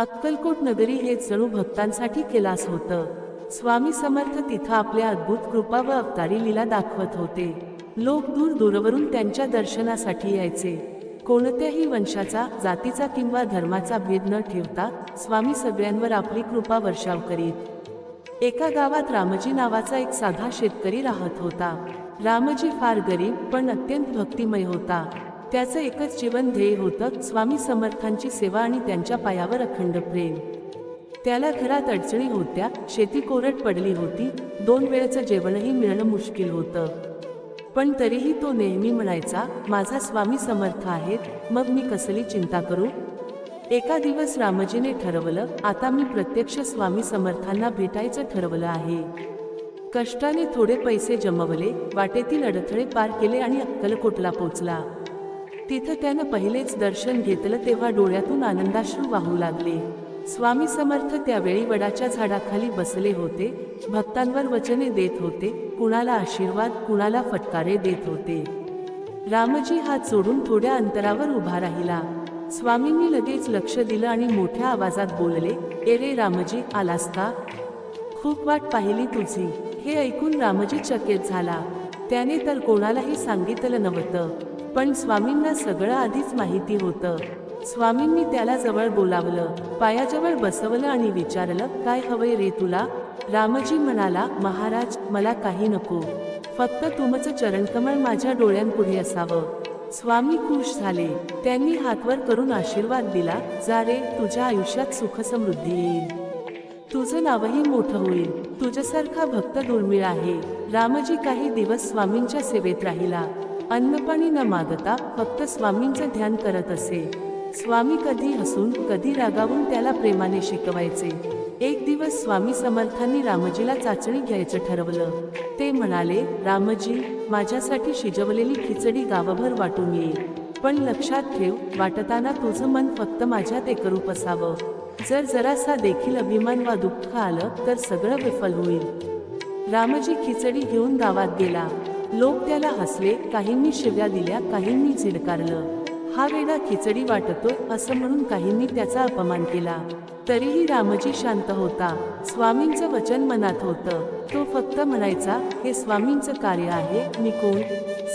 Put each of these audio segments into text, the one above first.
अक्कलकोट नगरी हे जणू भक्तांसाठी केलास होतं. स्वामी समर्थ तिथं आपल्या अद्भुत कृपा व अवतारी लीला दाखवत होते. लोक दूर दूरवरून त्यांच्या दर्शनासाठी यायचे. कोणत्याही वंशाचा जातीचा किंवा धर्माचा भेद न ठेवता स्वामी सगळ्यांवर आपली कृपा वर्षाव करीत. एका गावात रामजी नावाचा एक साधा शेतकरी राहत होता. रामजी फार गरीब पण अत्यंत भक्तिमय होता. त्याचं एकच जीवन ध्येय होतं स्वामी समर्थांची सेवा आणि त्यांच्या पायावर अखंड प्रेम. त्याला घरात अडचणी होत्या शेती कोरड पडली होती दोन वेळचं जेवणही मिळणं मुश्किल होतं. पण तरीही तो नेहमी म्हणायचा माझा स्वामी समर्थ आहेत मग मी कसली चिंता करू? एका दिवस रामजीने ठरवलं आता मी प्रत्यक्ष स्वामी समर्थांना भेटायचं ठरवलं आहे. कष्टाने थोडे पैसे जमवले वाटेतील अडथळे पार केले आणि अक्कलकोटला पोचला. तिथं त्यानं पहिलेच दर्शन घेतलं तेव्हा डोळ्यातून आनंदाश्रू वाहू लागले. स्वामी समर्थ त्यावेळी वडाच्या झाडाखाली बसले होते भक्तांवर वचने देत होते कुणाला आशीर्वाद कुणाला फटकारे देत होते. रामजी हात जोडून थोड्या अंतरावर उभा राहिला. स्वामींनी लगेच लक्ष दिलं आणि मोठ्या आवाजात बोलले एरे रामजी आलास का? खूप वाट पाहिली तुझी. हे ऐकून रामजी चकित झाला. त्याने तर कोणालाही सांगितलं नव्हतं. पण स्वामींना सगळं आधीच माहिती होतं. स्वामींनी त्याला जवळ बोलावलं पायाजवळ बसवलं आणि विचारलं काय हवंय रे तुला? रामजी म्हणाला महाराज मला काही नको. फक्त तुमचं चरणकमळ माझ्या डोळ्यांपुढे असावं. स्वामी खुश झाले. त्यांनी हातवर करून आशीर्वाद दिला जा रे तुझ्या आयुष्यात सुखसमृद्धी येईल. तुझं नावही मोठं होईल. तुझ्यासारखा भक्त दुर्मिळ आहे. रामजी काही दिवस स्वामींच्या सेवेत राहिला. अन्नपाणी न मागता फक्त स्वामींचं ध्यान करत असे. स्वामी कधी हसून कधी रागावून त्याला प्रेमाने शिकवायचे. एक दिवस स्वामी समर्थांनी रामजीला चाचणी घ्यायचं ठरवलं. ते म्हणाले रामजी माझ्यासाठी शिजवलेली खिचडी गावभर वाटून येईल. पण लक्षात ठेव वाटताना तुझं मन फक्त माझ्यात एकरूप असावं. जर जरासा देखील अभिमान वा दुःख आलं तर सगळं विफल होईल. रामजी खिचडी घेऊन गावात गेला. लोक त्याला हसले काहींनी शिव्या दिल्या काहींनी झिडकारलं. हा वेडा खिचडी वाटतो असं म्हणून काहींनी त्याचा अपमान केला. तरीही रामजी शांत होता. स्वामींचं वचन मनात होतं. तो फक्त म्हणायचा हे स्वामींचं कार्य आहे मी कोण?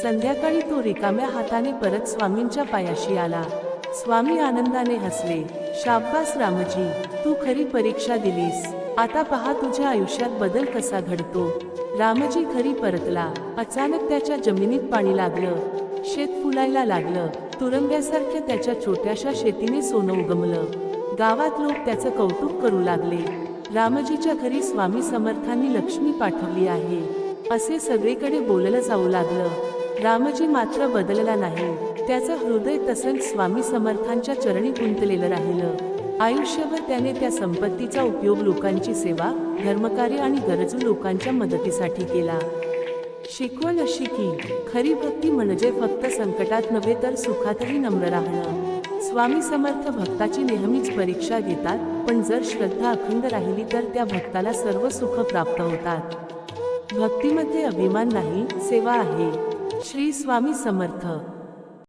संध्याकाळी तो रिकाम्या हाताने परत स्वामींच्या पायाशी आला. स्वामी आनंदाने हसले. शाब्बास रामजी तू खरी परीक्षा दिलीस. आता पहा तुझ्या आयुष्यात बदल कसा घडतो. रामजी घरी परतला. अचानक त्याच्या जमिनीत पाणी लागलं. शेत फुलायला लागलं. तुरंग्यासारख्या त्याच्या छोट्याशा शेतीने सोनं उगमलं. गावात लोक त्याचं कौतुक करू लागले. रामजीच्या घरी स्वामी समर्थांनी लक्ष्मी पाठवली आहे. असे सगळीकडे बोललं जाऊ लागलं. रामजी मात्र बदलला नाही. त्याचं हृदय तसंच स्वामी समर्थांच्या चरणी गुंतलेलं राहिलं. आयुष्यभर त्याने त्या संपत्तीचा उपयोग लोकांची सेवा धर्मकार्य आणि गरजू लोकांच्या मदतीसाठी केला. शिकवण अशी की खरी भक्ती म्हणजे फक्त संकटात नव्हे तर सुखातही नम्र राहणं. स्वामी समर्थ भक्ताची नेहमीच परीक्षा घेतात पण जर श्रद्धा अखंड राहिली तर त्या भक्ताला सर्व सुख प्राप्त होतात. भक्तीमध्ये अभिमान नाही सेवा आहे. श्री स्वामी समर्थ.